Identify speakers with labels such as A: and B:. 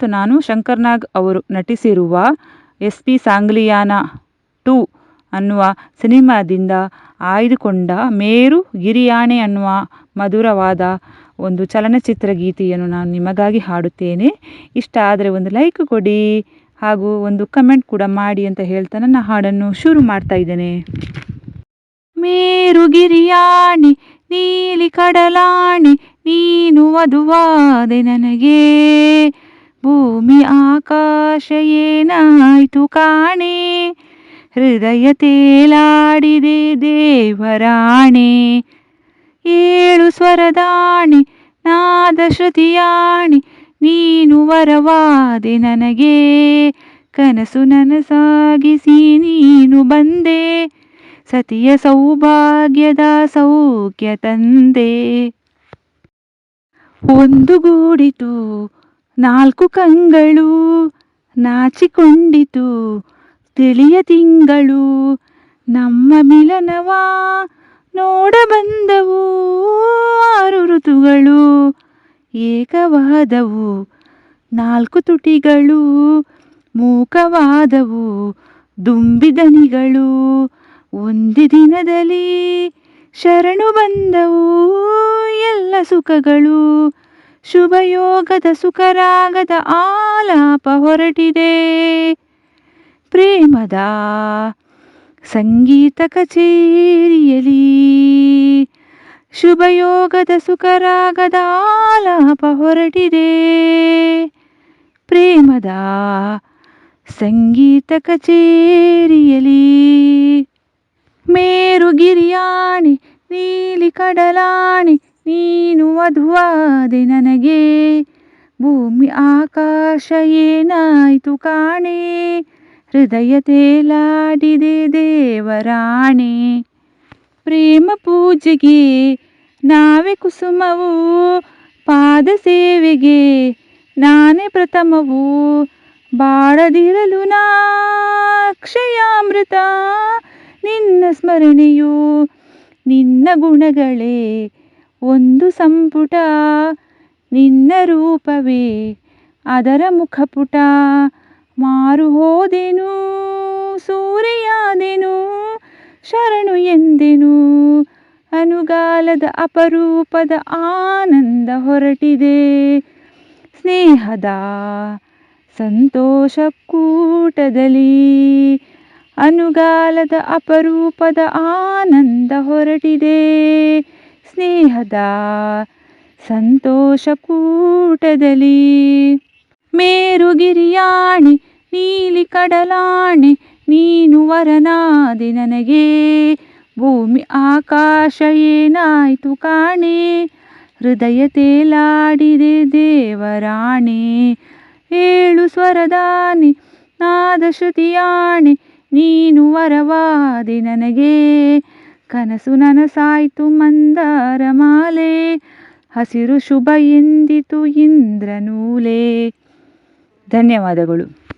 A: ಇವತ್ತು ನಾನು ಶಂಕರ್ ನಾಗ್ ಅವರು ನಟಿಸಿರುವ ಎಸ್ ಪಿ ಸಾಂಗ್ಲಿಯಾನ ಟು ಅನ್ನುವ ಸಿನಿಮಾದಿಂದ ಆಯ್ದುಕೊಂಡ ಮೇರು ಗಿರಿಯಾಣೆ ಅನ್ನುವ ಮಧುರವಾದ ಒಂದು ಚಲನಚಿತ್ರ ಗೀತೆಯನ್ನು ನಾನು ನಿಮಗಾಗಿ ಹಾಡುತ್ತೇನೆ. ಇಷ್ಟ ಆದರೆ ಒಂದು ಲೈಕ್ ಕೊಡಿ ಹಾಗೂ ಒಂದು ಕಮೆಂಟ್ ಕೂಡ ಮಾಡಿ ಅಂತ ಹೇಳ್ತಾ ನನ್ನ ಹಾಡನ್ನು ಶುರು ಮಾಡ್ತಾ ಇದ್ದೇನೆ. ಮೇರು ಗಿರಿಯಾಣಿ, ನೀಲಿ ಕಡಲಾಣಿ, ನೀನು ಅದುವಾದೆ ನನಗೆ. ಭೂಮಿ ಆಕಾಶ ಏನಾಯ್ತು ಕಾಣೆ? ಹೃದಯ ತೇಲಾಡಿದೆ ದೇವರಾಣೆ. ಏಳು ಸ್ವರದಾಣಿ ನಾದ ಶ್ರುತಿಯಾಣಿ ನೀನು ವರವಾದೆ ನನಗೆ. ಕನಸು ನನಸಾಗಿಸಿ ನೀನು ಬಂದೆ. ಸತಿಯ ಸೌಭಾಗ್ಯದ ಸೌಖ್ಯ ತಂದೆ. ಒಂದು ಗೂಡಿತು ನಾಲ್ಕು ಕಂಗಳು ನಾಚಿಕೊಂಡಿತು. ತಿಳಿಯ ತಿಂಗಳು ನಮ್ಮ ಮಿಲನವ ನೋಡಬಂದವು ಆರು ಋತುಗಳು. ಏಕವಾದವು ನಾಲ್ಕು ತುಟಿಗಳು. ಮೂಕವಾದವು ದುಂಬಿದನಿಗಳು. ಒಂದು ದಿನದಲ್ಲಿ ಶರಣು ಬಂದವು ಎಲ್ಲ ಸುಖಗಳು. ಶುಭಯೋಗದ ಸುಖರಾಗದ ಆಲಾಪ ಹೊರಟಿದೆ. ಪ್ರೇಮದ ಸಂಗೀತ ಕಚೇರಿಯಲಿ ಶುಭಯೋಗದ ಸುಖರಾಗದ ಆಲಾಪ ಹೊರಟಿದೆ. ಪ್ರೇಮದ ಸಂಗೀತ ಕಚೇರಿಯಲಿ ಮೇರುಗಿರಿಯಾಣಿ, ನೀಲಿ ಕಡಲಾಣಿ ನೀನು ವಧುವಾದೆ ನನಗೆ. ಭೂಮಿ ಆಕಾಶ ಏನಾಯಿತು ಕಾಣೆ. ಹೃದಯ ತೇಲಾಡಿದೆ ದೇವರಾಣೆ. ಪ್ರೇಮ ಪೂಜೆಗೆ ನಾವೇ ಕುಸುಮವು. ಪಾದ ಸೇವೆಗೆ ನಾನೇ ಪ್ರಥಮವು. ಬಾಳದಿರಲು ನಾಕ್ಷಯಾಮೃತ ನಿನ್ನ ಸ್ಮರಣೆಯು ನಿನ್ನ ಗುಣಗಳೇ. ಒಂದು ಸಂಪುಟ, ನಿನ್ನ ರೂಪವೇ ಅದರ ಮುಖಪುಟ. ಮಾರು ಹೋದೆನು, ಸೂರೆಯಾದೆನು, ಶರಣು ಎಂದೆನು. ಅನುಗಾಲದ ಅಪರೂಪದ ಆನಂದ ಹೊರಟಿದೆ. ಸ್ನೇಹದ ಸಂತೋಷ ಕೂಟದಲ್ಲಿ ಅನುಗಾಲದ ಅಪರೂಪದ ಆನಂದ ಹೊರಟಿದೆ. ಸ್ನೇಹದ ಸಂತೋಷ ಕೂಟದಲ್ಲಿ ಮೇರುಗಿರಿಯಾಣಿ, ನೀಲಿ ಕಡಲಾಣಿ, ನೀನು ವರನಾದಿ ನನಗೆ. ಭೂಮಿ ಆಕಾಶ ಏನಾಯ್ತು ಕಾಣೆ? ಹೃದಯ ತೇಲಾಡಿದೆ ದೇವರಾಣೆ. ಏಳು ಸ್ವರದಾನಿ ನಾದ ಶ್ರುತಿಯಾಣೆ ನೀನು ವರವಾದಿ ನನಗೆ. ಕನಸು ನನಸಾಯಿತು ಮಂದಾರ ಮಾಲೆ ಹಸಿರು ಶುಭ ಎಂದಿತು ಇಂದ್ರನೂಲೆ. ಧನ್ಯವಾದಗಳು.